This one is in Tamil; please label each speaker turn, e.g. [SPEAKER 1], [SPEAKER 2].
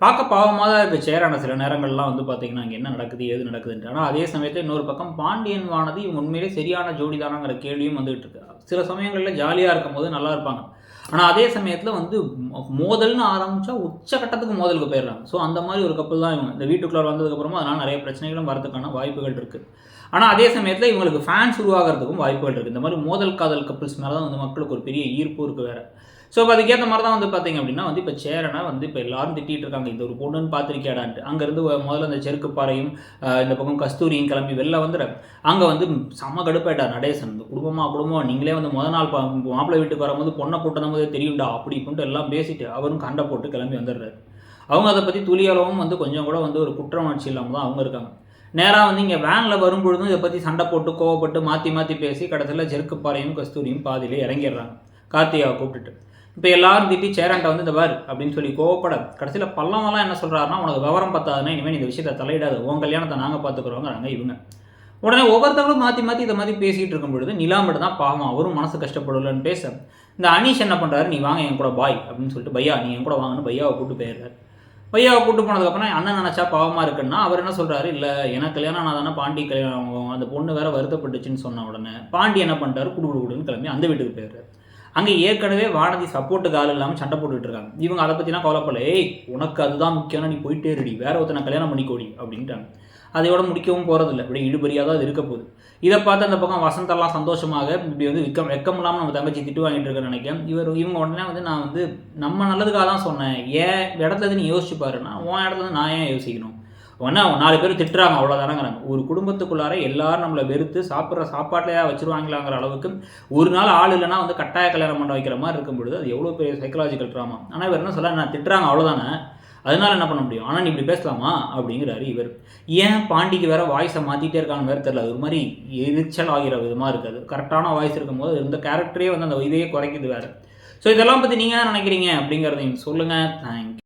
[SPEAKER 1] பார்க்க பாவமாக தான் இருக்குது சேரான சில நேரங்கள்லாம் வந்து பார்த்தீங்கன்னா இங்கே என்ன நடக்குது ஏது நடக்குதுன்ட்டு. ஆனால் அதே சமயத்தில் இன்னொரு பக்கம் பாண்டியன் வானதி இவங்க உண்மையிலே சரியான ஜோடி தானாங்கிற கேள்வியும் வந்துகிட்டு இருக்கு. சில சமயங்களில் ஜாலியாக இருக்கும் போது நல்லா இருப்பாங்க. ஆனால் அதே சமயத்தில் வந்து மோதல்னு ஆரம்பித்தா உச்சக்கட்டத்துக்கு மோதலுக்கு போயிடுறாங்க. ஸோ அந்த மாதிரி ஒரு கப்பல் தான் இவங்க. இந்த வீட்டுக்குள்ளே வந்ததுக்கப்புறமா அதனால் நிறைய பிரச்சனைகளும் வரதுக்கான வாய்ப்புகள் இருக்குது ஆனால் அதே சமயத்தில் இவங்களுக்கு ஃபேன்ஸ் உருவாகிறதுக்கும் வாய்ப்புகள் இருக்குது இந்த மாதிரி மோதல் காதல் கப்பல்ஸ் மேலே தான் வந்து மக்களுக்கு ஒரு பெரிய ஈர்ப்பு இருக்குது வேறு. ஸோ இப்போ அதுக்கேற்ற மாதிரி தான் வந்து பார்த்தீங்க அப்படின்னா வந்து இப்போ சேரனா வந்து இப்போ எல்லாரும் திட்டிகிட்டு இருக்காங்க. இந்த ஒரு பொண்ணுன்னு பார்த்துருக்கேடான்ட்டு அங்கேருந்து முதல்ல அந்த செருக்கு பாறையும் இந்த பக்கம் கஸ்தூரியும் கிளம்பி வெளில வந்துட அங்கே வந்து செம்ம கடுப்பாயிட்டார் நடேசன். இந்த குடும்பமாக குடும்பம் நீங்களே வந்து முத நாள் மாப்பிள்ளை வீட்டுக்கு வரும்போது பொண்ணை கூட்டம் போதே தெரியும்டா அப்படி இப்படின்ட்டு எல்லாம் பேசிட்டு அவரும் கண்டை போட்டு கிளம்பி வந்துடுறாரு. அவங்க அதை பற்றி துளியளவும் வந்து கொஞ்சம் கூட வந்து ஒரு குற்ற உணர்ச்சி இல்லாமல் தான் அவங்க இருக்காங்க. நேராக வந்து இங்கே வேனில் வரும்பொழுதும் இதை பற்றி சண்டை போட்டு கோவப்பட்டு மாற்றி மாற்றி பேசி கடைசியில் செருக்குப்பாறையும் கஸ்தூரியும் பாதியிலே இறங்கிடுறாங்க. கார்த்தியாவை கூப்பிட்டுட்டு. இப்போ எல்லாரும் திட்டி சேரன்ட்ட வந்து இந்த பார் அப்படின்னு சொல்லி கோவப்பட கடைசியில் பல்லவெல்லாம் என்ன சொல்கிறாருன்னா உனக்கு விவரம் பத்தாதுன்னா இனிமேல் இந்த விஷயத்தை தலையிடாது. உன் கல்யாணத்தை நாங்கள் பார்த்துக்குறோங்கிறாங்க இவங்க. உடனே ஒவ்வொருத்தவங்களும் மாற்றி மாற்றி இதை மாதிரி பேசிகிட்டு இருக்கும் பொழுது நிலா மட்டும் தான் பாவம். அவரும் மனசு கஷ்டப்படலன்னு பேச இந்த அனீஷ் என்ன பண்ணுறாரு நீ வாங்க என் கூட பாய் அப்படின்னு சொல்லிட்டு பையா நீ என் கூட வாங்கன்னு பையாவை கூட்டு போயிடுறாரு. பையாவை கூட்டு போனதுக்கப்புறம் அண்ணன் நினச்சா பாவமாக இருக்குன்னா அவர் என்ன சொல்கிறாரு இல்லை எனக்கு கல்யாணம் ஆனால் தானே பாண்டி கல்யாணம் ஆகும். அந்த பொண்ணு வேற வருத்தப்பட்டுச்சுன்னு சொன்ன உடனே பாண்டி என்ன பண்ணிட்டாரு? குடு குடுன்னு கிளம்பி அந்த வீட்டுக்கு போயிடுறாரு. அங்கே ஏற்கனவே வானதி சப்போர்ட்டுக்கு ஆள் இல்லாமல் சண்டை போட்டுட்டு இருக்காங்க. இவங்க அதை பற்றினா கவலைப்படல. ஏய் உனக்கு அதுதான் முக்கியம்னா நீ போயிட்டே இருடி. வேற ஒருத்தனை கல்யாணம் பண்ணிக்கோடி அப்படின்ட்டாங்க. அதையோட முடிக்கவும் போகிறதில்ல இப்படி இழுபறியாக தான் அது இருக்க போகுது. இதை பார்த்து அந்த பக்கம் வசந்தெல்லாம் சந்தோஷமாக இப்படி வந்து வெக்கம் வெக்கம் இல்லாமல் நம்ம தங்கச்சி திட்டு வாங்கிட்டு இருக்கேன்னு நினைக்கிறேன். இவர் இவங்க உடனே வந்து நான் வந்து நம்ம நல்லதுக்காக தான் சொன்னேன். ஏன் இடத்துல நீ யோசிச்சு பாருன்னா உன் இடத்துல நான் ஏன் யோசிக்கணும்? ஒன்றா நாலு பேர் திட்டுறாங்க அவ்வளோதானங்கிறாங்க ஒரு குடும்பத்துக்குள்ளார எல்லாரும் நம்மளை வெறுத்து சாப்பிட்ற சாப்பாட்டிலையா வச்சிருவாங்களாங்கிற அளவுக்கு ஒரு நாள் ஆள் இல்லைன்னா வந்து கட்டாய கல்யாணம் பண்ண வைக்கிற மாதிரி இருக்கும் பொழுது அது எவ்வளோ பெரிய சைக்கலாஜிக்கல் ட்ராமா ஆனால் இவர் என்ன சொல்ல நான் திட்டுறாங்க அவ்வளோதானே அதனால என்ன பண்ண முடியும்? ஆனால் நீ இப்படி பேசலாமா? அப்படிங்கிறாரு இவர். ஏன் பாண்டிக்கு வேற வாய்ஸை மாற்றிட்டே இருக்கான்னு வேறு தெரியல. அது ஒரு மாதிரி எரிச்சல் ஆகிற விதமாக இருக்காது. கரெக்டான வாய்ஸ் இருக்கும்போது இந்த கேரக்டரே வந்து அந்த இதையே குறைக்குது வேறு. ஸோ இதெல்லாம் பற்றி நீங்கள் என்ன நினைக்கிறீங்க அப்படிங்கிறதையும் சொல்லுங்கள் தேங்க்யூ